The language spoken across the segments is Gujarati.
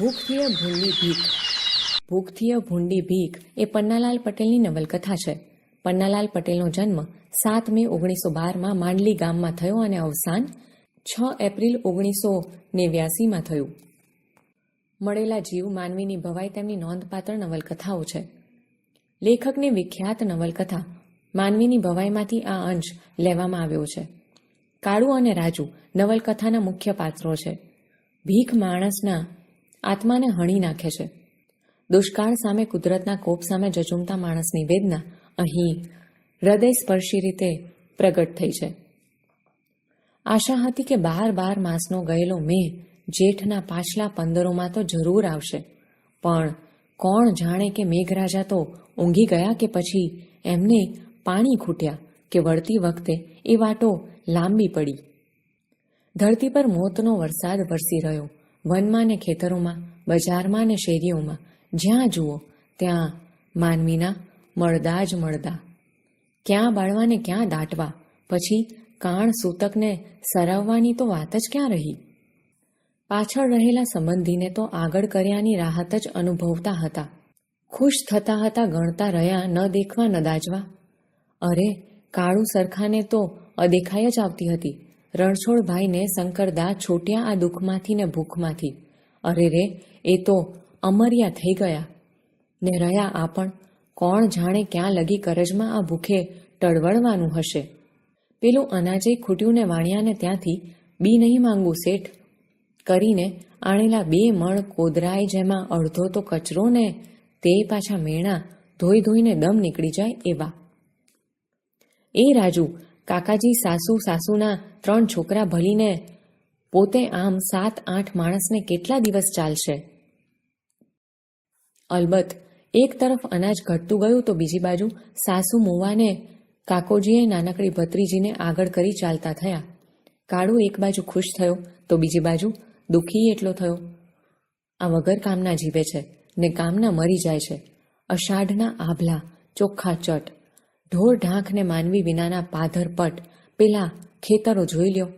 ભૂખથી ભૂંડી ભીખ. ભૂખથીય ભૂંડી ભીખ એ પન્નાલાલ પટેલની નવલકથા છે. પન્નાલાલ પટેલનો જન્મ સાત મે ઓગણીસો બારમાં માંડલી ગામમાં થયો અને અવસાન છ એપ્રિલ ઓગણીસો નેવ્યાસીમાં થયું. મળેલા જીવ માનવીની ભવાઈ તેમની નોંધપાત્ર નવલકથાઓ છે. લેખકની વિખ્યાત નવલકથા માનવીની ભવાઈમાંથી આ અંશ લેવામાં આવ્યો છે. કાળુ અને રાજુ નવલકથાના મુખ્ય પાત્રો છે. ભીખ માણસના આત્માને હણી નાખે છે. દુષ્કાળ સામે કુદરતના કોપ સામે જજુમતા માણસની વેદના અહીં હૃદય સ્પર્શી રીતે પ્રગટ થઈ છે. આશા હતી કે બાર બાર માસનો ગયેલો મેં જેઠના પાછલા પંદરોમાં તો જરૂર આવશે. પણ કોણ જાણે કે મેઘરાજા તો ઊંઘી ગયા કે પછી એમને પાણી ખૂટ્યા કે વળતી વખતે એ વાટો લાંબી પડી. ધરતી પર મોતનો વરસાદ વરસી રહ્યો. વનમાં ને ખેતરોમાં, બજારમાં ને શેરીઓમાં, જ્યાં જુઓ, ત્યાં માનવીના મળદા જ મળદા. ક્યાં બાળવાને ક્યાં દાટવા, પછી કાણ સૂતકને સરાવવાની તો વાત જ ક્યાં રહી? પાછળ રહેલા સંબંધીને તો આગળ કર્યાની રાહત જ અનુભવતા હતા. ખુશ થતા હતા, ગણતા રહ્યા, ન દેખવા ન દાજવા. અરે, કાળું સરખાને તો અદેખાઈ જ આવતી હતી. રણછોડભાઈને શંકરદા છોટ્યા આ દુઃખમાંથી ને ભૂખમાંથી. અરે રે, એ તો અમર્યા થઈ ગયા. ને રહ્યા આ પણ કોણ જાણે ક્યાં લગી કરજમાં આ ભૂખે ટળવળવાનું હશે? પેલું અનાજે ખૂટ્યું ને વાણિયાને ત્યાંથી બી નહીં માંગુ શેઠ. કરીને આણેલા બે મણ કોદરાય જેમાં અડધો તો કચરો ને તે પાછા મેણા ધોઈ ધોઈને દમ નીકળી જાય એવા. એ રાજુ કાકાજી સાસુ સાસુના ત્રણ છોકરા ભલીને પોતે આમ સાત આઠ માણસને કેટલા દિવસ ચાલશે? અલબત્ત, એક તરફ અનાજ ઘટતું ગયું તો બીજી બાજુ સાસુ મોવાને, કાકોજીએ નાનકડી ભત્રીજીને આગળ કરી ચાલતા થયા. કાળુ એક બાજુ ખુશ થયો તો બીજી બાજુ દુઃખી એટલો થયો. આ વગર કામના જીવે છે ને કામના મરી જાય છે. અષાઢના આભલા ચોખ્ખા ચટ. ઢોર ઢાંખને માનવી વિનાના પાધર પટ પેલા ખેતરો જોઈ લ્યો.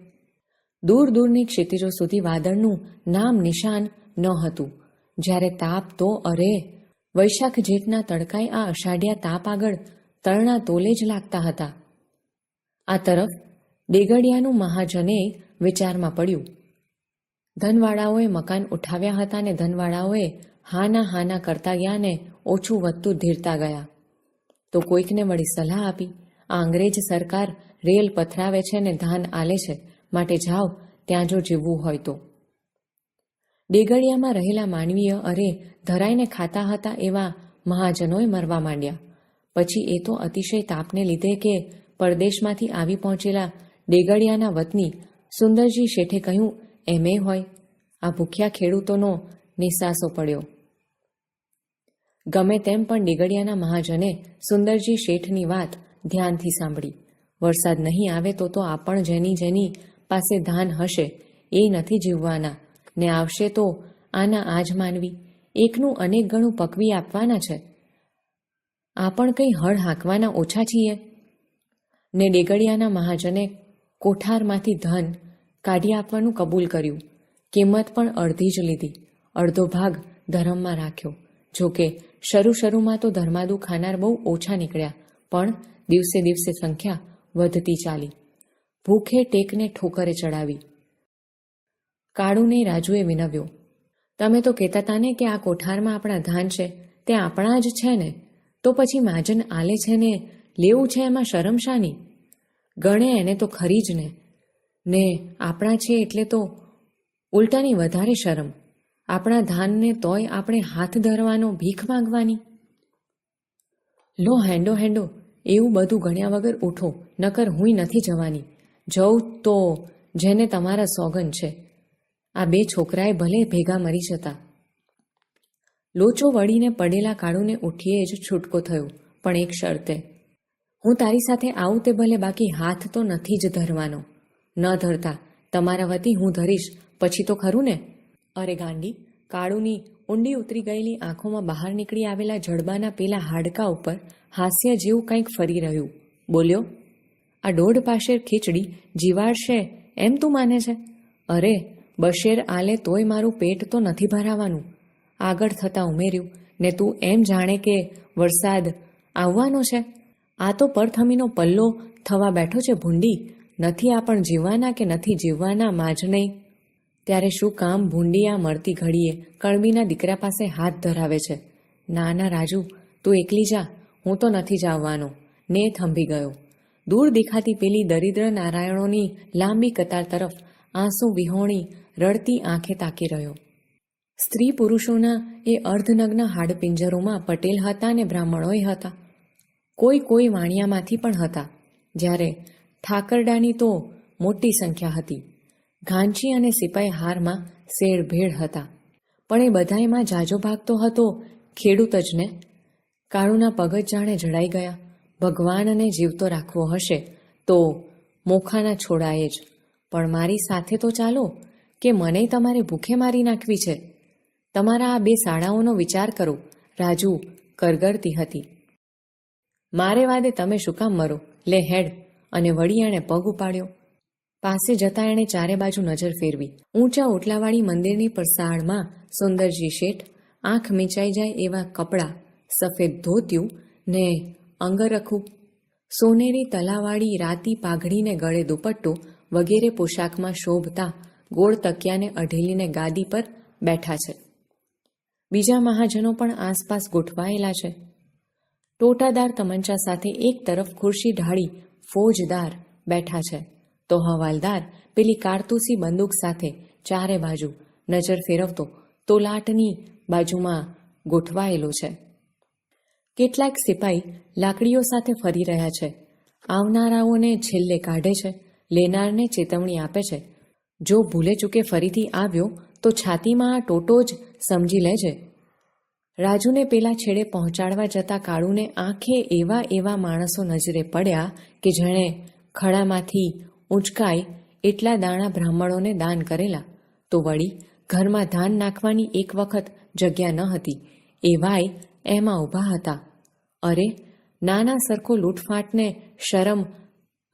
દૂર દૂરની ક્ષિતિજો સુધી વાદળનું નામ નિશાન ન હતું. જ્યારે તાપ તો અરે, વૈશાખ જેઠના તડકાઈ આ અષાઢિયા તાપ આગળ તરણા તોલે જ લાગતા હતા. આ તરફ દેગડિયાનું મહાજને વિચારમાં પડ્યું. ધનવાળાઓએ મકાન ઉઠાવ્યા હતા ને ધનવાળાઓએ હાના હાના કરતા ગયા ને ઓછું વધતું ધીરતા ગયા. તો કોઈકને વળી સલાહ આપી. આ અંગ્રેજ સરકાર રેલ પથરાવે છે ને ધાન આલે છે, માટે જાઓ, ત્યાં જો જીવવું હોય તો. દેગડિયામાં રહેલા માનવીય અરે ધરાઈને ખાતા હતા એવા મહાજનોએ મરવા માંડ્યા. પછી એ તો અતિશય તાપને લીધે કે પરદેશમાંથી આવી પહોંચેલા દેગડિયાના વતની સુંદરજી શેઠે કહ્યું, એમ હોય. આ ભૂખ્યા ખેડૂતોનો નિસાસો પડ્યો. ગમે તેમ પણ ડેગડિયાના મહાજને સુંદરજી શેઠની વાત ધ્યાનથી સાંભળી. વરસાદ નહીં આવે તો તો આપણ જેની જેની પાસે ધાન હશે, એ નથી જીવવાના. ને આવશે તો આના આજ માનવી. એકનું અનેક ગણું પકવી આપવાના છે. આપણ કંઈ હળ હાંકવાના ઓછા છીએ? ને ડેગડિયાના મહાજને કોઠારમાંથી ધન કાઢી આપવાનું કબૂલ કર્યું. કિંમત પણ અડધી જ લીધી. અડધો ભાગ ધર્મમાં રાખ્યો. જોકે શરૂ શરૂમાં તો ધર્માદુ ખાનાર બહુ ઓછા નીકળ્યા, પણ દિવસે દિવસે સંખ્યા વધતી ચાલી. ભૂખે ટેકને ઠોકરે ચડાવી. કાળુને રાજુએ વિનવ્યો, તમે તો કહેતા હતા ને કે આ કોઠારમાં આપણા ધાન છે, તે આપણા જ છે ને? તો પછી માજન આલે છે ને, લેવું છે એમાં શરમ શાની? ગણે એને તો ખરી જ ને. ને આપણા છે એટલે તો ઉલટાની વધારે શરમ. આપણા ધાનને તોય આપણે હાથ ધરવાનો ભીખ માંગવાની? લો હેન્ડો હેન્ડો એવું બધું ગણ્યા વગર ઉઠો, નકર હુંય નથી જવાની. જઉં તો જેને તમારા સોગન છે. આ બે છોકરાએ ભલે ભેગા મરી જતા. લોચો વળીને પડેલા કાળુને ઉઠીએ જ છૂટકો થયો, પણ એક શરતે. હું તારી સાથે આવું તે ભલે બાકી હાથ તો નથી જ ધરવાનો. ન ધરતા, તમારા વતી હું ધરીશ, પછી તો ખરું ને? અરે ગાંડી, કાળુની ઊંડી ઉતરી ગયેલી આંખોમાં બહાર નીકળી આવેલા જડબાના પેલા હાડકા ઉપર હાસ્ય જેવું કંઈક ફરી રહ્યું. બોલ્યો, આ દોઢ પાશેર ખીચડી જીવાડશે એમ તું માને છે? અરે, બશેર આલે તોય મારું પેટ તો નથી ભરાવાનું. આગળ થતાં ઉમેર્યું, ને તું એમ જાણે કે વરસાદ આવવાનો છે? આ તો પરથમીનો પલ્લો થવા બેઠો છે ભૂંડી. નથી આ પણ જીવવાના કે નથી જીવવાના માજ નહીં ત્યારે શું કામ ભૂંડી આ મળતી ઘડીએ કણબીના દીકરા પાસે હાથ ધરાવે છે? ના ના રાજુ, તું એકલી જા, હું તો નથી જાવવાનો. ને થંભી ગયો. દૂર દેખાતી પેલી દરિદ્ર નારાયણોની લાંબી કતાર તરફ આંસુ વિહોણી રડતી આંખે તાકી રહ્યો. સ્ત્રી પુરુષોના એ અર્ધનગ્ન હાડપિંજરોમાં પટેલ હતા ને બ્રાહ્મણોય હતા. કોઈ કોઈ વાણિયામાંથી પણ હતા. જ્યારે ઠાકરડાની તો મોટી સંખ્યા હતી. ઘાંચી અને સિપાઈ હારમાં શેરભેળ હતા. પણ એ બધાયમાં જાજો ભાગ તો હતો, ખેડૂત જ ને. કાળુના પગ જાણે જડાઈ ગયા. ભગવાનને જીવતો રાખવો હશે, તો મોખાના છોડાએ જ. પણ મારી સાથે તો ચાલો, કે મને તમારે ભૂખે મારી નાખવી છે? તમારા આ બે શાળાઓનો વિચાર કરો, રાજુ કરગરતી હતી. મારે વાદે તમે શું કામ મરો? લે હેડ, અને વળી એણે પગ ઉપાડ્યો. પાસે જતા એણે ચારે બાજુ નજર ફેરવી. ઊંચા ઓટલાવાળી મંદિરની પરસાળમાં સુંદરજી શેઠ આંખ મીંચાઈ જાય એવા કપડાં સફેદ ધોત્યું ને અંગરખું સોનેરી તલાવાળી રાતી પાઘડીને ગળે દુપટ્ટો વગેરે પોશાકમાં શોભતા ગોળ તકિયાને અઢેલીને ગાદી પર બેઠા છે. બીજા મહાજનો પણ આસપાસ ગોઠવાયેલા છે. ટોટાદાર તમંચા સાથે એક તરફ ખુરશી ઢાળી ફોજદાર બેઠા છે. તો હવાલદાર પેલી કારતૂસી બંદૂક સાથે ચારે બાજુ નજર ફેરવતો તોલાટની બાજુમાં ગોઠવાયેલો છે. કેટલાક સિપાઈ લાકડીઓ સાથે ફરી રહ્યા છે. આવનારાઓને છેલ્લે કાઢે છે, લેનારને ચેતવણી આપે છે. જો ભૂલે ચૂકે ફરીથી આવ્યો, તો છાતીમાં ટોટો જ સમજી લેજે રાજુને પેલા છેડે પહોંચાડવા જતા કાળુને આંખે એવા એવા માણસો નજરે પડ્યા કે જેણે ખડામાંથી ઊંચકાઈ એટલા દાણા બ્રાહ્મણોને દાન કરેલા, તો વળી ઘરમાં ધાન નાખવાની એક વખત જગ્યા ન હતી. એવાય એમાં ઊભા હતા. અરે, નાના સરખો લૂંટફાટને શરમ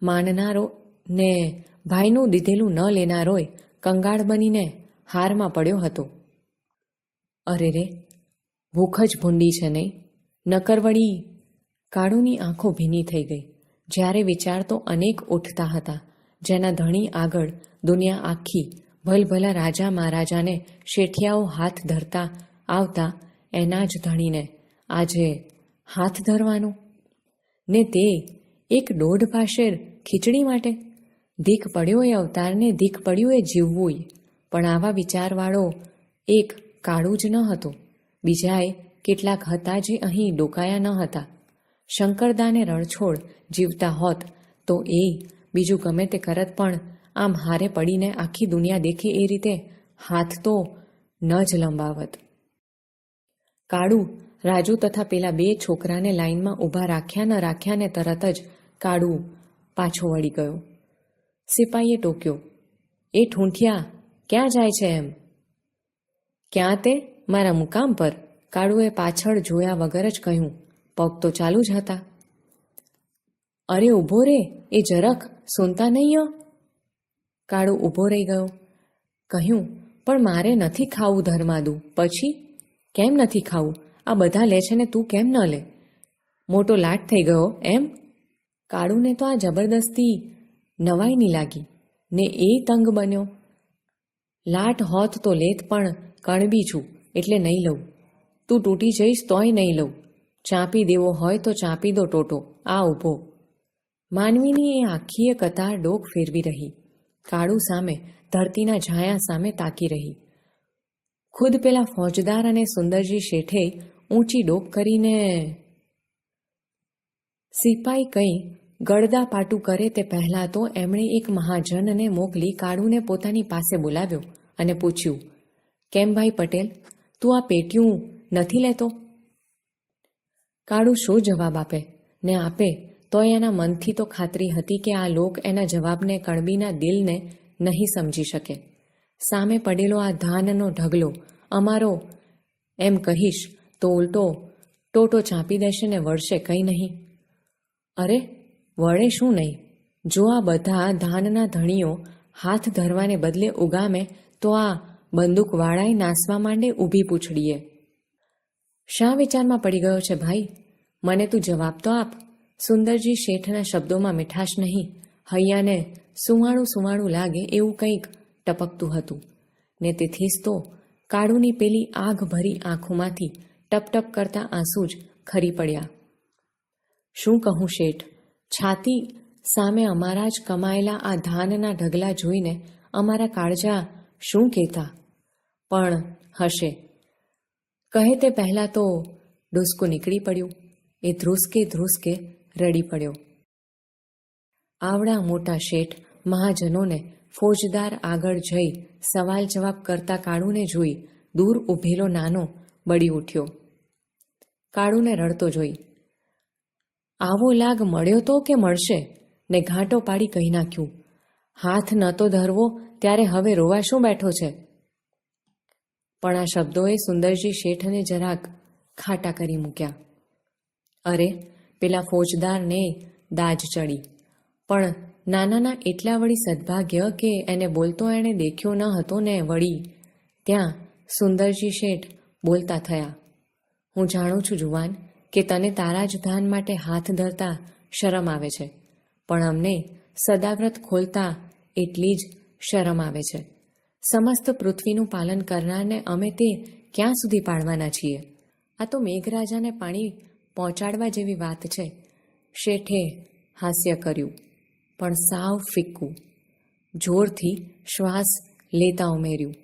માનનારો ને ભાઈનું દીધેલું ન લેનારોય કંગાળ બનીને હારમાં પડ્યો હતો. અરે રે, ભૂખ જ ભૂંડી છે નહીં નકર વળી કાળુની આંખો ભીની થઈ ગઈ. જ્યારે વિચાર તો અનેક ઉઠતા હતા. જેના ધણી આગળ દુનિયા આખી ભલભલા રાજા મહારાજાને શેઠિયાઓ હાથ ધરતા આવતા એના જ ધણીને આજે હાથ ધરવાનું? ને તે એક દોઢ પાશેર ખીચડી માટે? દીક પડ્યો એ અવતારને દીક પડ્યું એ જીવવુંય. પણ આવા વિચારવાળો એક કાળું જ ન હતો. બીજાએ કેટલાક હતા જે અહીં ડોકાયા ન હતા. શંકરદાને રણછોડ જીવતા હોત તો એ બીજું ગમે તે કરત પણ આમ હારે પડીને આખી દુનિયા દેખે એ રીતે હાથ તો ન જ લંબાવત. કાળુ રાજુ તથા પેલા બે છોકરાને લાઈનમાં ઊભા રાખ્યા ન રાખ્યા ને તરત જ કાળુ પાછો વળી ગયો. સિપાહીએ ટોક્યો, એ ઠૂંઠિયા, ક્યાં જાય છે એમ? ક્યાં તે? મારા મુકામ પર. કાળુએ પાછળ જોયા વગર જ કહ્યું, પગ તો ચાલુ જ હતા. અરે, ઊભો રે એ જરાક સુનતા નહીં હો. કાળુ ઊભો રહી ગયો. કહ્યું, પણ મારે નથી ખાવું ધર્માદું. પછી? કેમ નથી ખાવું? આ બધા લે છે ને તું કેમ ન લે? મોટો લાટ થઈ ગયો, એમ? કાળુને તો આ જબરદસ્તી નવાઈની લાગી, ને એ તંગ બન્યો. લાટ હોત તો લેત, પણ કણબી છું, એટલે નહીં લઉં. તું તૂટી જઈશ તોય નહીં લઉં. ચાંપી દેવો હોય તો ચાંપી દો ટોટો. આ ઊભો. માનવીની એ આખીએ કતાર ડોક ફેરવી રહી. કાળુ સામે, ધરતીના ઝાયા સામે તાકી રહી. ખુદ પેલા ફોજદાર અને સુંદરજી શેઠે ઊંચી ડોક કરીને સિપાઈ કંઈ ગળદા પાટું કરે તે પહેલાં તો એમણે એક મહાજનને મોકલી કાળુને પોતાની પાસે બોલાવ્યો અને પૂછ્યું, કેમ ભાઈ પટેલ, તું આ પેટ્યું નથી લેતો? કાળુ શું જવાબ આપે? ને આપે તો એના મનથી તો ખાતરી હતી કે આ લોક એના જવાબને કણબીના દિલને નહીં સમજી શકે. સામે પડેલો આ ધાનનો ઢગલો, અમારો એમ કહીશ, તો ઉલટો ટોટો ચાંપી દેશે ને વળશે કંઈ નહીં. અરે, વળે શું નહીં? જો આ બધા ધાનના ધણીઓ હાથ ધરવાને બદલે ઉગામે, તો આ બંદૂકવાળાએ નાસવા માંડે ઊભી પૂછડીએ. શા વિચારમાં પડી ગયો છે ભાઈ? મને તું જવાબ તો આપ. સુંદરજી શેઠના શબ્દોમાં મીઠાશ નહીં. હૈયાને સુવાણું સુવાણું લાગે એવું કંઈક ટપકતું હતું. ને તેથી જ તો કાળુની પેલી આગ ભરી આંખોમાંથી ટપ ટપ કરતા આંસુ જ ખરી પડ્યા. શું કહું શેઠ? છાતી સામે અમારા જ કમાયેલા આ ધાનના ઢગલા જોઈને અમારા કાળજા શું કહેતા? પણ હશે. કહે તે પહેલાં તો ડોસકું નીકળી પડ્યું. એ ધ્રુસકે ધ્રુસકે રડી પડ્યો. આવડા મોટા શેઠ મહાજનોને ફોજદાર આગળ જઈ સવાલ જવાબ કરતા કાળુને જોઈ દૂર ઊભેલો નાનો બળી ઉઠ્યો. કાળુને રડતો જોઈ, આવો લાગ મળ્યો તો કે મળશે? ને ઘાંટો પાડી કહી નાખ્યું, હાથ નતો ધરવો ત્યારે હવે રોવા શું બેઠો છે? પણ આ શબ્દોએ સુંદરજી શેઠને જરાક ખાટા કરી મૂક્યા. અરે પેલા ફોજદારને દાજ ચડી. પણ નાનાના એટલા વળી સદભાગ્ય કે એને બોલતો એણે દેખ્યો ન હતો ને વળી ત્યાં સુંદરજી શેઠ બોલતા થયા, હું જાણું છું જુવાન કે તને તારા જ ધાન માટે હાથ ધરતા શરમ આવે છે, પણ અમને સદાવ્રત ખોલતા એટલી જ શરમ આવે છે. સમસ્ત પૃથ્વીનું પાલન કરનારને અમે તે ક્યાં સુધી પાડવાના છીએ? આ તો મેઘરાજાને પાણી પહોંચાડવા જેવી વાત છે. શેઠે હાસ્ય કર્યું, પણ સાવ ફિક્કું. જોરથી શ્વાસ લેતા ઉમેર્યું.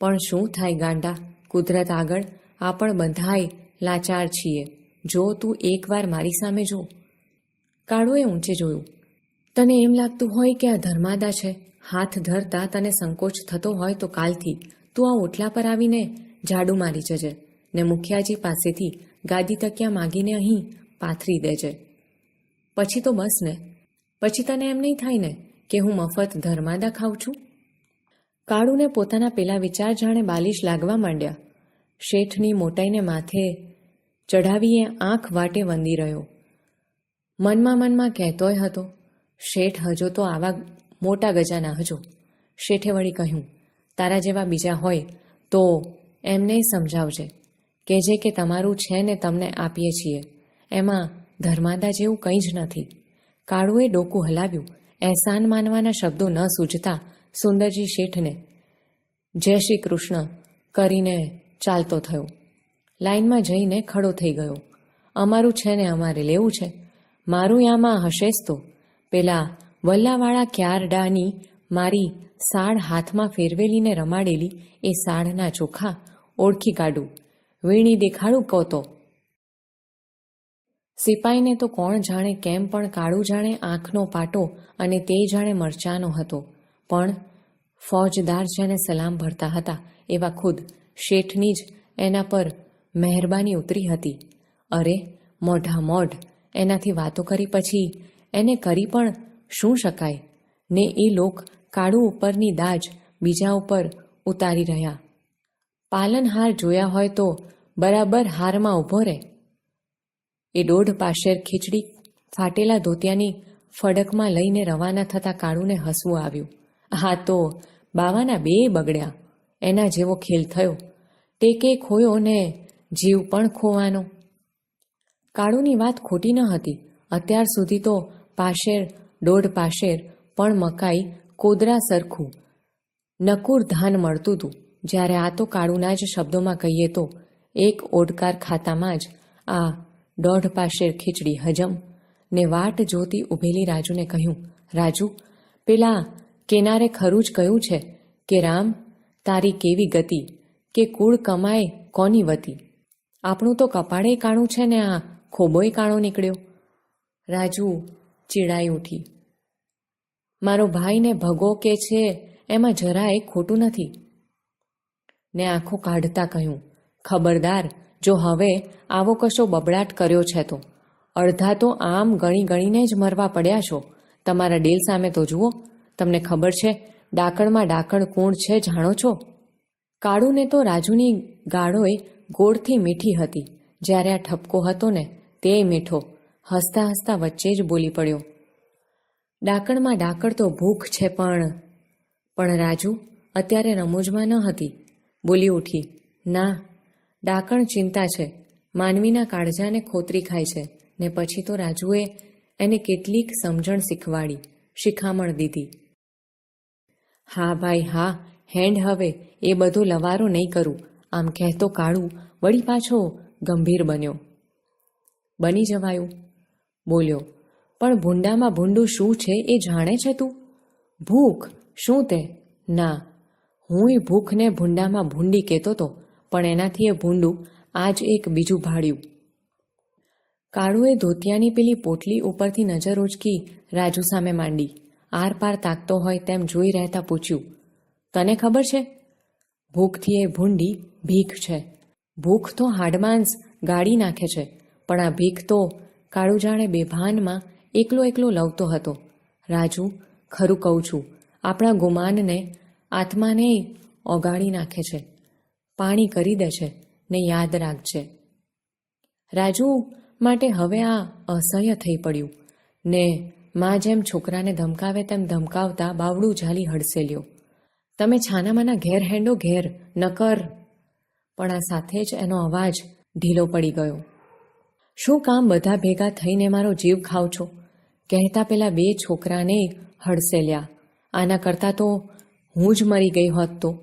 પણ શું થાય ગાંડા? કુદરત આગળ આપણ બધાય લાચાર છીએ. જો તું એકવાર મારી સામે જો. કાળુએ ઊંચે જોયું. તને એમ લાગતું હોય કે આ ધર્માદા છે? હાથ ધરતા તને સંકોચ થતો હોય તો કાલથી તું આ ઓટલા પર આવીને ઝાડુ મારી જજે. ને મુખિયાજી પાસેથી ગાદી તકિયા માગીને અહીં પાથરી દેજે પછી તો બસ ને. પછી તને એમ નહીં થાય ને કે હું મફત ધર્માદા ખાઉં છું? કાળુને પોતાના પેલા વિચાર જાણે બાલિશ લાગવા માંડ્યા. શેઠની મોટાઈને માથે ચઢાવીએ આંખ વાટે વંદી રહ્યો. મનમાં મનમાં કહેતોય હતો, શેઠ, હજો તો આવા મોટા ગજાના હજો. શેઠે વળી કહ્યું, તારા જેવા બીજા હોય તો એમને સમજાવજે. કહેજે કે તમારું છે ને તમને આપીએ છીએ. એમાં ધર્માદા જેવું કંઈ જ નથી. કાળુએ ડોકું હલાવ્યું. અહેસાન માનવાના શબ્દો ન સૂજતા સુંદરજી શેઠને જય શ્રી કૃષ્ણ કરીને ચાલતો થયો. લાઈનમાં જઈને ખડો થઈ ગયો. અમારું છે ને અમારે લેવું છે. મારું યામાં હશેસ તો. પેલા વલ્લાવાળા ક્યારડાની મારી સાડ હાથમાં ફેરવેલીને રમાડેલી એ સાડના ચોખા ઓળખી કાઢું. વીણી દેખાડું કહો તો સિપાઈને તો કોણ જાણે કેમ પણ કાળું જાણે આંખનો પાટો અને તે જાણે મરચાનો હતો. પણ ફોજદાર જેને સલામ ભરતા હતા એવા ખુદ શેઠની જ એના પર મહેરબાની ઉતરી હતી. અરે મોઢા મોઢ એનાથી વાતો કરી પછી એને કરી પણ શું શકાય? ને એ લોક કાળું ઉપરની દાજ બીજા ઉપર ઉતારી રહ્યા. પાલનહાર જોયા હોય તો બરાબર હારમાં ઊભો રહે. એ દોઢ પાશેર ખીચડી ફાટેલા ધોતિયાની ફડકમાં લઈને રવાના થતા કાળુને હસવું આવ્યું. હા, તો બાવાના બે બગડ્યા, એના જેવો ખેલ થયો. ટેકે ખોયો ને જીવ પણ ખોવાનો. કાળુની વાત ખોટી ન હતી. અત્યાર સુધી તો પાશેર, દોઢ પાશેર પણ મકાઈ કોદરા સરખું નકુર ધાન મળતું હતું. જ્યારે આ તો કાળુના જ શબ્દોમાં કહીએ તો એક ઓડકાર ખાતામાં જ આ દોઢ પાશેર ખીચડી હજમ ને વાટ જોતી ઊભેલી રાજુને કહ્યું, રાજુ, પેલા કેનારે ખરું જ કહ્યું છે કે રામ, તારી કેવી ગતિ? કે કુળ કમાય કોની વતી? આપણું તો કપાળે કાણું છે ને આ ખોબોય કાણો નીકળ્યો. રાજુ ચીડાઈ ઉઠી, મારો ભાઈને ભગો કે છે એમાં જરાય ખોટું નથી. ને આંખો કાઢતા કહ્યું, ખબરદાર, જો હવે આવો કશો બબડાટ કર્યો છે તો? અડધા તો આમ ગણી ગણીને જ મરવા પડ્યા છો. તમારા ડેલ સામે તો જુઓ, તમને ખબર છે ડાકણમાં ડાકણ કોણ છે જાણો છો? કાળુને તો રાજુની ગાળોએ ગોળથી મીઠી હતી. જ્યારે આ ઠપકો હતો ને, તે મીઠો, હસતા હસતા વચ્ચે જ બોલી પડ્યો, ડાકણમાં ડાકણ તો ભૂખ છે પણ. પણ રાજુ, અત્યારે રમૂજમાં ન હતી. બોલી ઉઠી, ના, ડાકણ ચિંતા છે. માનવીના કાળજાને ખોતરી ખાય છે ને પછી તો રાજુએ એને કેટલીક સમજણ શીખવાડી, શિખામણ દીધી. હા ભાઈ, હા, હેન્ડ હવે, એ બધો લવારો નહીં કરું. આમ કહેતો કાળું, વળી પાછો ગંભીર બન્યો. બની જવાયું. બોલ્યો, પણ ભૂંડામાં ભૂંડું શું છે એ જાણે છે તું? ભૂખ, શું તે? ના હું એ ભૂખને ભૂંડામાં ભૂંડી કહેતો હતો પણ એનાથી એ ભૂંડું આજ એક બીજું ભાડ્યું. કાળુએ ધોતિયાની પેલી પોટલી ઉપરથી નજર ઉચકી રાજુ સામે માંડી. આર પાર તાકતો હોય તેમ જોઈ રહેતા પૂછ્યું, તને ખબર છે? ભૂખથી એ ભૂંડી ભીખ છે. ભૂખ તો હાડમાંસ ગાળી નાખે છે, પણ આ ભીખ તો કાળુ જાણે બેભાનમાં એકલો એકલો લવતો હતો. રાજુ, ખરું કહું છું, આપણા ગુમાનને આત્માને ઓગાળી નાખે છે, પાણી કરી દે છે ને યાદ રાખજે. રાજુ માટે હવે આ અસહ્ય થઈ પડ્યું ને માં જેમ છોકરાને ધમકાવે તેમ ધમકાવતા બાવડું ઝાલી હડસેલ્યો તમે છાનામાના ઘેર હેંડો, ઘેર નકર. પણ આ સાથે જ એનો અવાજ ઢીલો પડી ગયો. શું કામ બધા ભેગા થઈને મારો જીવ ખાવ છો? કહેતા પેલા બે છોકરાને હડસેલ્યા આના કરતાં તો હું જ મરી ગઈ હોત તો?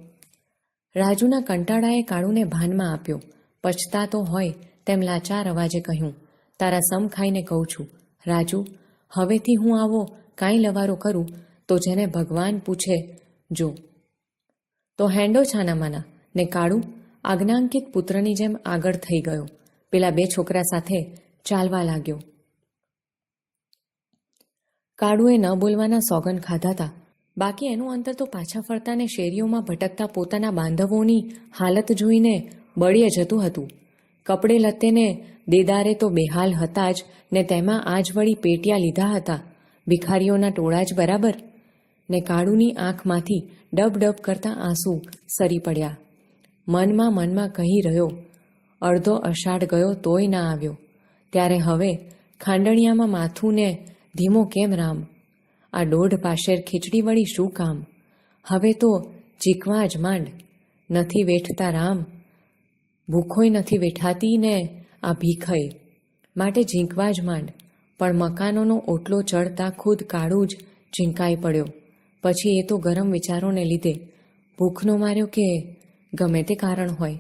રાજુના કંટાળાએ કાળુને ભાનમાં આપ્યો. પછતાતો હોય તેમ લાચાર અવાજે કહ્યું, તારા સમ ખાઈને કહું છું. રાજુ, હવેથી હું આવો, કાંઈ લવારો કરું, તો જેને ભગવાન પૂછે, જો. તો હેન્ડો છાનામાના ને કાળુ આજ્ઞાંકિત પુત્રની જેમ આગળ થઈ ગયો. પેલા બે છોકરા સાથે ચાલવા લાગ્યો. કાળુએ ન બોલવાના સોગન ખાધા હતા બાકી એનું અંતર તો પાછા ફરતા ને શેરીઓમાં ભટકતા પોતાના બાંધવોની હાલત જોઈને બળીએ જતું હતું. કપડે લત્તેને દેદારે તો બેહાલ હતા જ ને તેમાં આજ વળી પેટિયા લીધા હતા. ભિખારીઓના ટોળા જ બરાબર? ને કાળુની આંખમાંથી ડબ ડબ કરતા આંસુ સરી પડ્યા. મનમાં મનમાં કહી રહ્યો, અડધો અષાઢ ગયો તોય ના આવ્યો. ત્યારે હવે ખાંડણિયામાં માથું ને ધીમો કેમ રામ? આ દોઢ પાશેર ખીચડી વળી શું કામ? હવે તો ચીકવા જ માંડ. નથી વેઠતા રામ. ભૂખોય નથી વેઠાતી ને આ ભીખય માટે ઝીંકવા જ માંડ. પણ મકાનોનો ઓટલો ચડતા ખુદ કાળું જ ઝીંકાઈ પડ્યો. પછી એ તો ગરમ વિચારોને લીધે ભૂખનો માર્યો કે ગમે તે કારણ હોય.